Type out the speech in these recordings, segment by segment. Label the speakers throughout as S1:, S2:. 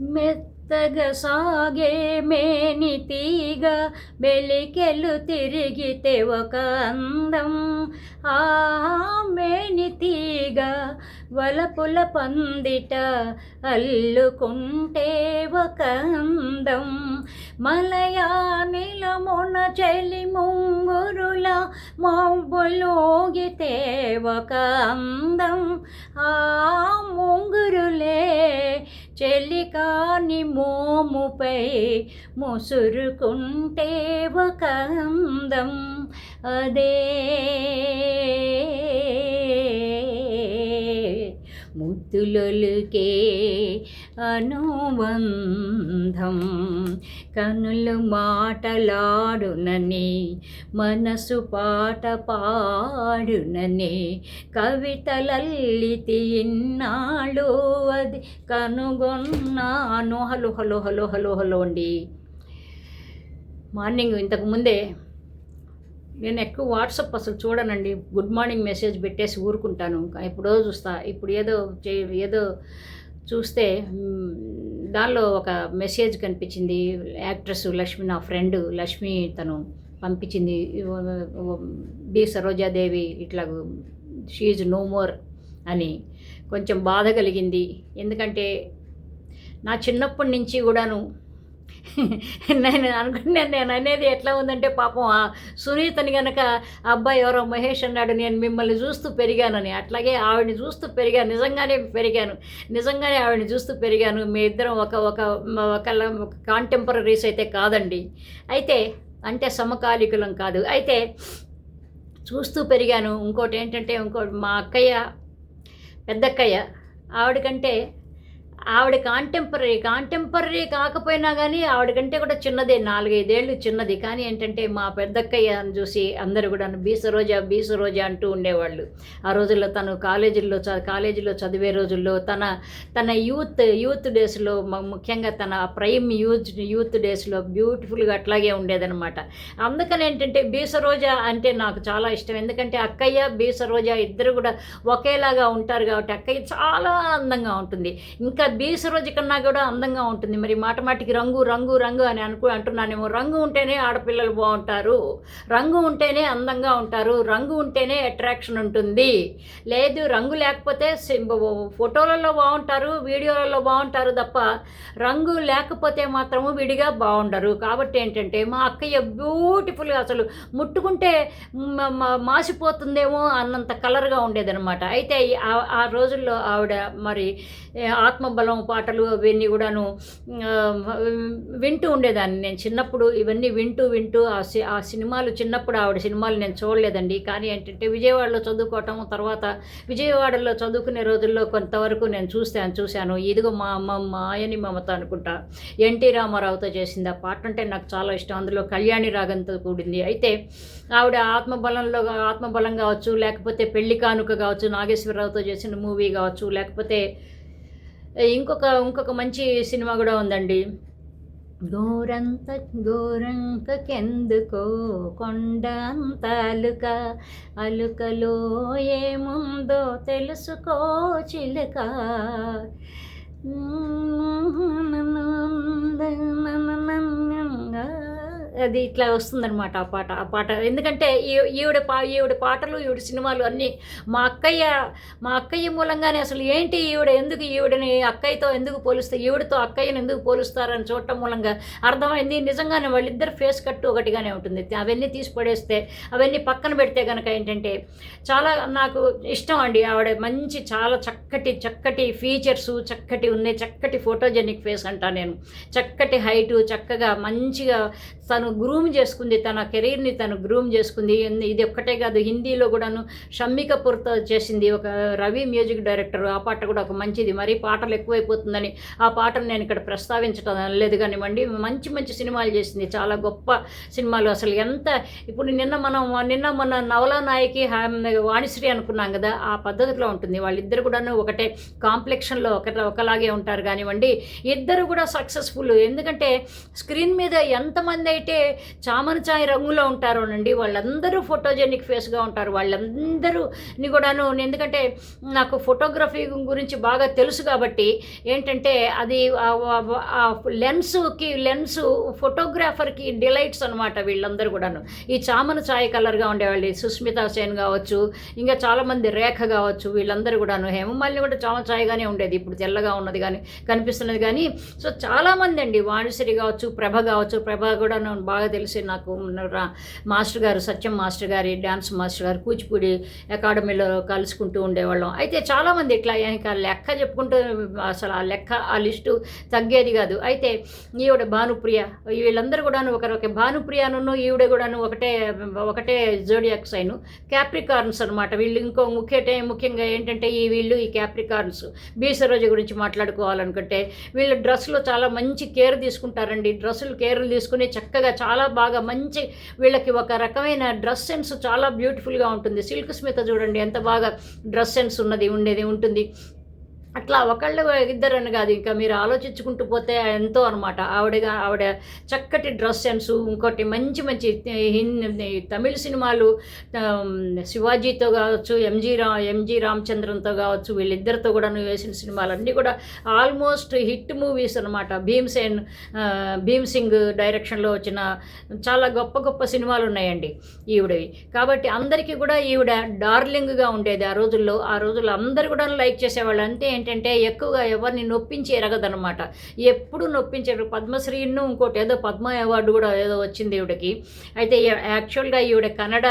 S1: మెత్తగా సాగే మేని తీగ వెలికెలు తిరిగితే ఒక అందం. ఆ మేని తీగ వలపుల పందిట అల్లుకుంటే ఒక అందం. మలయానిలమున చెలి ముంగురుల మబ్బులోగితే ఒక అందం. ఆ ముంగురులే చెలికాని మోముపై ముసురుకుంటే ఒక అందం. అదే ముద్దులొలుకే అనుబంధం. కనులు మాటలాడునని మనసు పాట పాడునని కవితలల్లి తిన్నాడు అది కనుగొన్నాను. Hello hello hello hello hello అండి. మార్నింగ్ ఇంతకు ముందే నేను ఎక్కువ వాట్సాప్ అసలు చూడనండి. గుడ్ మార్నింగ్ మెసేజ్ పెట్టేసి ఊరుకుంటాను. ఎప్పుడో చూస్తా. ఇప్పుడు ఏదో చే ఏదో చూస్తే దానిలో ఒక మెసేజ్ కనిపించింది. యాక్ట్రెస్ లక్ష్మి నా ఫ్రెండ్ లక్ష్మి తను పంపించింది. బి సరోజాదేవి ఇట్లా షీఈ్ నో మోర్ అని కొంచెం బాధ కలిగింది. ఎందుకంటే నా చిన్నప్పటి నుంచి కూడాను నేను అనుకున్నాను నేను అనేది ఎట్లా ఉందంటే పాపం ఆ సునీతని గనక అబ్బాయి ఎవరో మహేష్ అన్నాడు నేను మిమ్మల్ని చూస్తూ పెరిగానని. అట్లాగే ఆవిడని చూస్తూ పెరిగాను నిజంగానే పెరిగాను. నిజంగానే ఆవిడని చూస్తూ పెరిగాను. మీ ఇద్దరం ఒక ఒక ఒక కాంటెంపరీస్ అయితే కాదండి. అయితే అంటే సమకాలికులం కాదు. అయితే చూస్తూ పెరిగాను. ఇంకోటి ఏంటంటే ఇంకోటి మా అక్కయ్య పెద్దక్కయ్య ఆవిడకంటే ఆవిడ కాంటెంపరీ కాంటెంపరీ కాకపోయినా కానీ ఆవిడకంటే కూడా చిన్నదే నాలుగైదేళ్ళు చిన్నది. కానీ ఏంటంటే మా పెద్దక్కయ్యను చూసి అందరూ కూడా బీసరోజా బీసరోజా అంటూ ఉండేవాళ్ళు. ఆ రోజుల్లో తను కాలేజీల్లో చ కాలేజీలో చదివే రోజుల్లో తన తన యూత్ యూత్ డేస్లో ముఖ్యంగా తన ప్రైమ్ యూత్ యూత్ డేస్లో బ్యూటిఫుల్గా అట్లాగే ఉండేదనమాట అందుకని ఏంటంటే బీసరోజా అంటే నాకు చాలా ఇష్టం. ఎందుకంటే అక్కయ్య బీసరోజా ఇద్దరు కూడా ఒకేలాగా ఉంటారు కాబట్టి అక్కయ్య చాలా అందంగా ఉంటుంది. ఇంకా బీసరోజు కన్నా కూడా అందంగా ఉంటుంది. మరి మాట మాటికి రంగు రంగు రంగు అని అనుకు అంటున్నానేమో. రంగు ఉంటేనే ఆడపిల్లలు బాగుంటారు. రంగు ఉంటేనే అందంగా ఉంటారు. రంగు ఉంటేనే అట్రాక్షన్ ఉంటుంది. లేదు రంగు లేకపోతే ఫోటోలలో బాగుంటారు వీడియోలలో బాగుంటారు తప్ప రంగు లేకపోతే మాత్రము విడిగా బాగుండరు. కాబట్టి ఏంటంటే మా అక్కయ్య బ్యూటిఫుల్గా అసలు ముట్టుకుంటే మాసిపోతుందేమో అన్నంత కలర్గా ఉండేదనమాట అయితే ఆ- ఆ రోజుల్లో ఆవిడ మరి ఆత్మ బలం పాటలు అవన్నీ కూడాను వింటూ ఉండేదాన్ని. నేను చిన్నప్పుడు ఇవన్నీ వింటూ వింటూ ఆ సి ఆ సినిమాలు చిన్నప్పుడు ఆవిడ సినిమాలు నేను చూడలేదండి. కానీ ఏంటంటే విజయవాడలో చదువుకోవటం తర్వాత విజయవాడలో చదువుకునే రోజుల్లో కొంతవరకు నేను చూస్తాను చూశాను. ఇదిగో మా అమ్మ మా ఆయని మమత అనుకుంటా. ఎన్టీ రామారావుతో చేసింది ఆ పాట అంటే నాకు చాలా ఇష్టం. అందులో కళ్యాణి రాగంతో కూడింది. అయితే ఆవిడ ఆత్మబలంలో ఆత్మబలం కావచ్చు లేకపోతే పెళ్ళి కానుక కావచ్చు నాగేశ్వరరావుతో చేసిన మూవీ కావచ్చు లేకపోతే ఇంకొక ఇంకొక మంచి సినిమా కూడా ఉందండి. గోరంత గోరంకకెందుకో కొండ అంత అలుక అలుకలో ఏముందో తెలుసుకో చిలుక. అది ఇట్లా వస్తుందన్నమాట ఆ పాట. ఆ పాట ఎందుకంటే ఈ- ఈవిడ పా ఈవిడ పాటలు ఈవిడ సినిమాలు అన్నీ మా అక్కయ్య మా అక్కయ్య మూలంగానే అసలు ఏంటి ఈవిడ ఎందుకు ఈవిడని అక్కయ్యతో ఎందుకు పోలుస్తే ఈవిడతో అక్కయ్యని ఎందుకు పోలుస్తారని చూడటం మూలంగా అర్థమైంది. నిజంగానే వాళ్ళిద్దరు ఫేస్ కట్టు ఒకటిగానే ఉంటుంది. అవన్నీ తీసి పడేస్తే అవన్నీ పక్కన పెడితే కనుక ఏంటంటే చాలా నాకు ఇష్టం అండి. ఆవిడ మంచి చాలా చక్కటి చక్కటి ఫీచర్స్ చక్కటి ఉన్నాయి చక్కటి ఫోటోజెనిక్ ఫేస్ అంటా నేను. చక్కటి హైటు చక్కగా మంచిగా తను గ్రూమ్ చేసుకుంది తన కెరీర్ని తను గ్రూమ్ చేసుకుంది. ఇది ఒక్కటే కాదు హిందీలో కూడాను షమ్మి కపూర్తో చేసింది. ఒక రవి మ్యూజిక్ డైరెక్టర్ ఆ పాట కూడా ఒక మంచిది. మరీ పాటలు ఎక్కువైపోతుందని ఆ పాటను నేను ఇక్కడ ప్రస్తావించడం లేదు కానివ్వండి. మంచి మంచి సినిమాలు చేసింది. చాలా గొప్ప సినిమాలు. అసలు ఎంత ఇప్పుడు నిన్న మనం నిన్న మన నవలా నాయకి వాణిశ్రీ అనుకున్నాం కదా ఆ పద్ధతిలో ఉంటుంది. వాళ్ళిద్దరు కూడాను ఒకటే కాంప్లెక్షన్లో ఒక ఒకలాగే ఉంటారు కానివ్వండి. ఇద్దరు కూడా సక్సెస్ఫుల్. ఎందుకంటే స్క్రీన్ మీద ఎంతమంది ఎవరైతే చామన ఛాయ్ రంగులో ఉంటారోనండి వాళ్ళందరూ ఫోటోజెనిక్ ఫేస్గా ఉంటారు. వాళ్ళందరూని కూడాను ఎందుకంటే నాకు ఫోటోగ్రఫీ గురించి బాగా తెలుసు కాబట్టి ఏంటంటే అది లెన్స్కి లెన్స్ ఫోటోగ్రాఫర్కి డిలైట్స్ అనమాట వీళ్ళందరూ కూడాను. ఈ చామన ఛాయ్ కలర్గా ఉండేవాళ్ళు సుస్మితా సేన్ కావచ్చు ఇంకా చాలామంది రేఖ కావచ్చు వీళ్ళందరూ కూడాను హేమమాలిని కూడా చామన ఛాయగానే ఉండేది. ఇప్పుడు తెల్లగా ఉన్నది కానీ కనిపిస్తున్నది కానీ సో చాలామంది అండి వాణిశ్రీ కావచ్చు ప్రభ కావచ్చు ప్రభ కూడాను బాగా తెలిసి నాకు రా- మాస్టర్ గారు సత్యం మాస్టర్ గారి డ్యాన్స్ మాస్టర్ గారు కూచిపూడి అకాడమీలో కలుసుకుంటూ ఉండేవాళ్ళం. అయితే చాలామంది ఇట్లా ఇంకా లెక్క చెప్పుకుంటూ అసలు ఆ లెక్క ఆ లిస్టు తగ్గేది కాదు. అయితే ఈవిడ భానుప్రియ వీళ్ళందరూ కూడాను ఒకరొక భానుప్రియను ఈవిడ కూడాను ఒకటే ఒకటే జోడియాక్ సైను క్యాప్రికార్న్స్ అనమాట వీళ్ళు ఇంకో ముఖ్యటే ముఖ్యంగా ఏంటంటే ఈ వీళ్ళు ఈ క్యాప్రికార్న్స్. బీసరోజు గురించి మాట్లాడుకోవాలనుకుంటే వీళ్ళు డ్రెస్సులో చాలా మంచి కేర్ తీసుకుంటారండి. డ్రెస్సులు కేర్లు తీసుకుని చక్కగా చాలా బాగా మంచి వీళ్ళకి ఒక రకమైన డ్రెస్ సెన్స్ చాలా బ్యూటిఫుల్గా ఉంటుంది. సిల్క్ స్మిత చూడండి ఎంత బాగా డ్రెస్ సెన్స్ ఉన్నది ఉండేది ఉంటుంది. అట్లా ఒకళ్ళు ఇద్దరని కాదు ఇంకా మీరు ఆలోచించుకుంటూ పోతే ఎంతో అనమాట ఆవిడగా ఆవిడ చక్కటి డ్రెస్ సెన్స్ ఇంకోటి మంచి మంచి తమిళ సినిమాలు శివాజీతో కావచ్చు ఎంజీ రా ఎంజీ రామచంద్రన్తో కావచ్చు వీళ్ళిద్దరితో కూడా వేసిన సినిమాలు అన్నీ కూడా ఆల్మోస్ట్ హిట్ మూవీస్ అనమాట భీమ్సేన్ భీమ్ సింగ్ డైరెక్షన్లో వచ్చిన చాలా గొప్ప గొప్ప సినిమాలు ఉన్నాయండి ఈవిడవి. కాబట్టి అందరికీ కూడా ఈవిడ డార్లింగ్గా ఉండేది ఆ రోజుల్లో. ఆ రోజుల్లో అందరు కూడా లైక్ చేసేవాళ్ళు. అంతే ఏంటంటే ఎక్కువగా ఎవరిని నొప్పించి ఎరగదనమాట ఎప్పుడు నొప్పించారు పద్మశ్రీను ఇంకోటి ఏదో పద్మ అవార్డు కూడా ఏదో వచ్చింది ఈవిడకి. అయితే యాక్చువల్గా ఈవిడ కన్నడ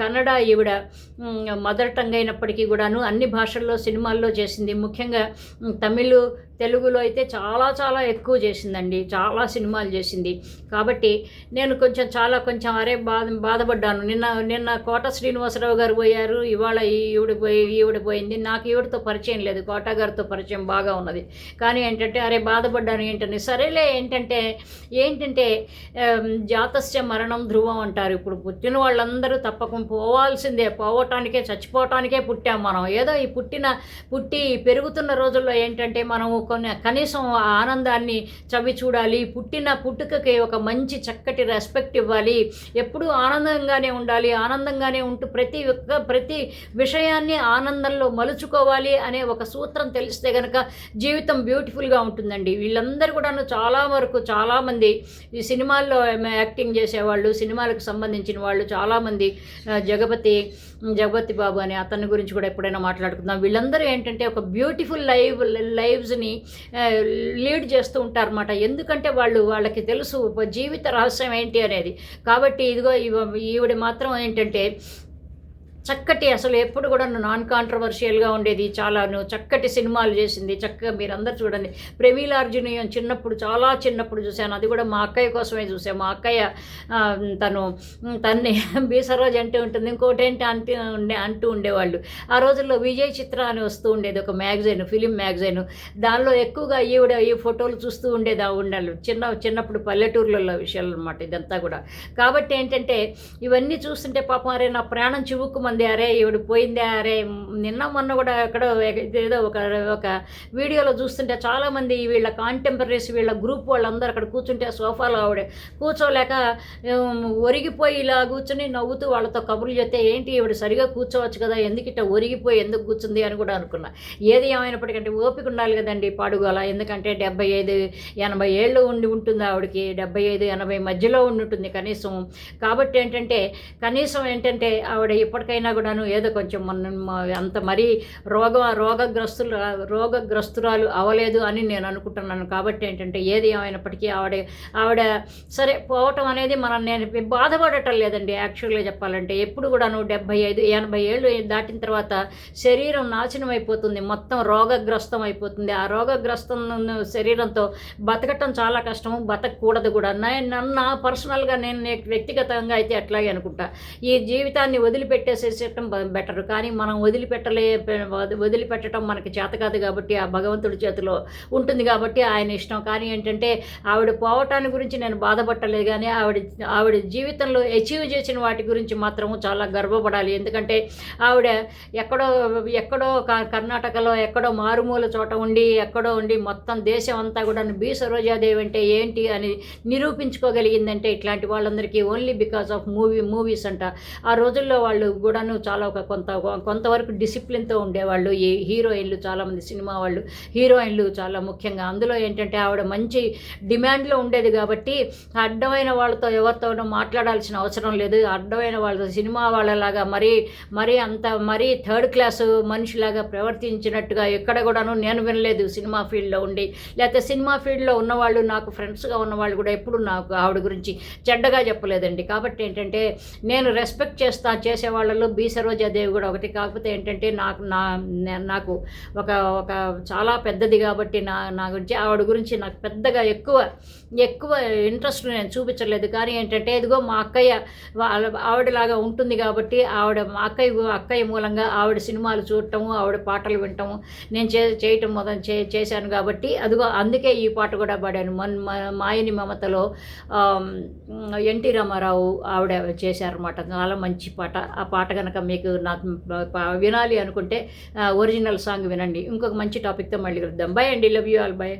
S1: కన్నడ ఈవిడ మదర్ టంగ్ అయినప్పటికీ కూడాను అన్ని భాషల్లో సినిమాల్లో చేసింది. ముఖ్యంగా తమిళ్ తెలుగులో అయితే చాలా చాలా ఎక్కువ చేసిందండి. చాలా సినిమాలు చేసింది. కాబట్టి నేను కొంచెం చాలా కొంచెం అరే బాధ బాధపడ్డాను. నిన్న నిన్న కోట శ్రీనివాసరావు గారు పోయారు. ఇవాళ ఈవిడ పోయి ఈవిడ పోయింది. నాకు ఈవిడతో పరిచయం లేదు. కోట గారితో పరిచయం బాగా ఉన్నది. కానీ ఏంటంటే అరే బాధపడ్డాను ఏంటని. సరేలే ఏంటంటే ఏంటంటే జాతస్య మరణం ధ్రువం అంటారు. ఇప్పుడు పుట్టిన వాళ్ళందరూ తప్పకుండా పోవాల్సిందే. పోవటానికే చచ్చిపోవటానికే పుట్టాం మనం. ఏదో ఈ పుట్టిన పుట్టి పెరుగుతున్న రోజుల్లో ఏంటంటే మనం కొన్ని కనీసం ఆ ఆనందాన్ని చవి చూడాలి. పుట్టిన పుట్టుకకి ఒక మంచి చక్కటి రెస్పెక్ట్ ఇవ్వాలి. ఎప్పుడూ ఆనందంగానే ఉండాలి. ఆనందంగానే ఉంటూ ప్రతి ఒక్క ప్రతి విషయాన్ని ఆనందంలో మలుచుకోవాలి అనే ఒక సూత్రం తెలిస్తే కనుక జీవితం బ్యూటిఫుల్గా ఉంటుందండి. వీళ్ళందరూ కూడాను చాలా వరకు చాలామంది ఈ సినిమాల్లో యాక్టింగ్ చేసేవాళ్ళు సినిమాలకు సంబంధించిన వాళ్ళు చాలామంది జగపతి జగపతి బాబు అని అతని గురించి కూడా ఎప్పుడైనా మాట్లాడుకుందాం. వీళ్ళందరూ ఏంటంటే ఒక బ్యూటిఫుల్ లైవ్ లైవ్స్ని లీడ్ చేస్తూ ఉంటారన్నమాట. ఎందుకంటే వాళ్ళు వాళ్ళకి తెలుసు జీవిత రహస్యం ఏంటి అనేది. కాబట్టి ఇదిగో ఈవిడ మాత్రం ఏంటంటే చక్కటి అసలు ఎప్పుడు కూడా నాన్ కాంట్రవర్షియల్గా ఉండేది. చాలాను చక్కటి సినిమాలు చేసింది. చక్కగా మీరందరూ చూడండి. ప్రమీలార్జునీయం చిన్నప్పుడు చాలా చిన్నప్పుడు చూశాను. అది కూడా మా అక్కయ్య కోసమే చూసాను మా అక్కయ్య తను తన్ని బీసరోజ్ అంటూ ఉంటుంది. ఇంకోటి ఏంటి అంటూ ఉండే అంటూ ఉండేవాళ్ళు. ఆ రోజుల్లో విజయ్ చిత్ర అని వస్తూ ఉండేది. ఒక మ్యాగజైన్ ఫిలిం మ్యాగజైన్. దానిలో ఎక్కువగా ఈవిడ ఈ ఫోటోలు చూస్తూ ఉండేది ఆ ఉండాలి చిన్న చిన్నప్పుడు పల్లెటూర్లలో విషయాలు అనమాట ఇదంతా కూడా. కాబట్టి ఏంటంటే ఇవన్నీ చూస్తుంటే పాపం అరే నా ప్రాణం చివుక్కుమంది అరే ఈవిడ పోయిందే అరే నిన్న మొన్న కూడా ఎక్కడో ఏదో ఒక ఒక వీడియోలో చూస్తుంటే చాలామంది వీళ్ళ కాంటెంపరీస్ వీళ్ళ గ్రూప్ వాళ్ళందరూ అక్కడ కూర్చుంటే సోఫాలో ఆవిడ కూర్చోలేక ఒరిగిపోయి ఇలా కూర్చుని నవ్వుతూ వాళ్ళతో కబుర్లు చెప్తే ఏంటి ఈవిడ సరిగా కూర్చోవచ్చు కదా ఎందుకు ఇట్లా ఒరిగిపోయి ఎందుకు కూర్చుంది? అని కూడా అనుకున్నా. ఏది ఏమైనప్పటికంటే ఓపిక ఉండాలి కదండి పాడుగోల. ఎందుకంటే డెబ్బై ఐదు ఎనభై ఏళ్ళు ఉండి ఉంటుంది ఆవిడకి డెబ్బై ఐదు ఎనభై మధ్యలో ఉండి ఉంటుంది కనీసం. కాబట్టి ఏంటంటే కనీసం ఏంటంటే ఆవిడ ఇప్పటికైనా కూడాను ఏదో కొంచెం మన అంత మరీ రోగ రోగగ్రస్తులు రోగగ్రస్తురాలు అవ్వలేదు అని నేను అనుకుంటున్నాను. కాబట్టి ఏంటంటే ఏది ఏమైనప్పటికీ ఆవిడ ఆవిడ సరే పోవటం అనేది మనం నేను బాధపడటం లేదండి. యాక్చువల్గా చెప్పాలంటే ఎప్పుడు కూడాను డెబ్బై ఐదు ఎనభై ఏళ్ళు దాటిన తర్వాత శరీరం నాశనం అయిపోతుంది. మొత్తం రోగగ్రస్తం అయిపోతుంది. ఆ రోగగ్రస్తం శరీరంతో బతకటం చాలా కష్టము. బతకూడదు కూడా. నా- నన్ను నా పర్సనల్గా నేను వ్యక్తిగతంగా అయితే అట్లాగే అనుకుంటా. ఈ జీవితాన్ని వదిలిపెట్టేసే చేసేయటం బెటర్. కానీ మనం వదిలిపెట్టలే వదిలిపెట్టడం మనకి చేత కాదు కాబట్టి ఆ భగవంతుడి చేతిలో ఉంటుంది కాబట్టి ఆయన ఇష్టం. కానీ ఏంటంటే ఆవిడ పోవటాన్ని గురించి నేను బాధపట్టలేదు కానీ ఆవిడ ఆవిడ జీవితంలో అచీవ్ చేసిన వాటి గురించి మాత్రము చాలా గర్వపడాలి. ఎందుకంటే ఆవిడ ఎక్కడో ఎక్కడో క- కర్ణాటకలో ఎక్కడో మారుమూల చోట ఉండి ఎక్కడో ఉండి మొత్తం దేశం అంతా కూడా బి సరోజాదేవి అంటే ఏంటి అని నిరూపించుకోగలిగిందంటే ఇట్లాంటి వాళ్ళందరికీ only because of movie movies అంట. ఆ రోజుల్లో వాళ్ళు కూడా కూడాను చాలా ఒక కొంత కొంతవరకు డిసిప్లిన్తో ఉండేవాళ్ళు. ఈ హీరోయిన్లు చాలామంది సినిమా వాళ్ళు హీరోయిన్లు చాలా ముఖ్యంగా. అందులో ఏంటంటే ఆవిడ మంచి డిమాండ్లో ఉండేది కాబట్టి అడ్డమైన వాళ్ళతో ఎవరితోనో మాట్లాడాల్సిన అవసరం లేదు. అడ్డమైన వాళ్ళతో సినిమా వాళ్ళలాగా మరీ మరీ అంత మరీ థర్డ్ క్లాస్ మనిషిలాగా ప్రవర్తించినట్టుగా ఎక్కడ కూడాను నేను వినలేదు సినిమా ఫీల్డ్లో ఉండి. లేకపోతే సినిమా ఫీల్డ్లో ఉన్నవాళ్ళు నాకు ఫ్రెండ్స్గా ఉన్నవాళ్ళు కూడా ఎప్పుడు నాకు ఆవిడ గురించి చెడ్డగా చెప్పలేదండి. కాబట్టి ఏంటంటే నేను రెస్పెక్ట్ చేస్తా చేసే వాళ్ళలో బి సరోజాదేవి కూడా ఒకటి. కాకపోతే ఏంటంటే నాకు నా నాకు ఒక ఒక చాలా పెద్దది కాబట్టి నా నా గురించి ఆవిడ గురించి నాకు పెద్దగా ఎక్కువ ఎక్కువ ఇంట్రెస్ట్ నేను చూపించలేదు. కానీ ఏంటంటే ఇదిగో మా అక్కయ్య వాళ్ళ ఆవిడలాగా ఉంటుంది కాబట్టి ఆవిడ మా అక్కయ్య అక్కయ్య మూలంగా ఆవిడ సినిమాలు చూడటము ఆవిడ పాటలు వినటము నేను చే చేయటం మొదలు చే చేశాను కాబట్టి అదిగో అందుకే ఈ పాట కూడా పాడాను. మన్ మాయని మమతలో ఎన్టీ రామారావు ఆవిడ చేశారన్నమాట. చాలా మంచి పాట. ఆ పాట కనుక మీకు నాకు వినాలి అనుకుంటే ఒరిజినల్ సాంగ్ వినండి. ఇంకొక మంచి టాపిక్తో మళ్ళీ కలుద్దాం. బై అండి. Love you all by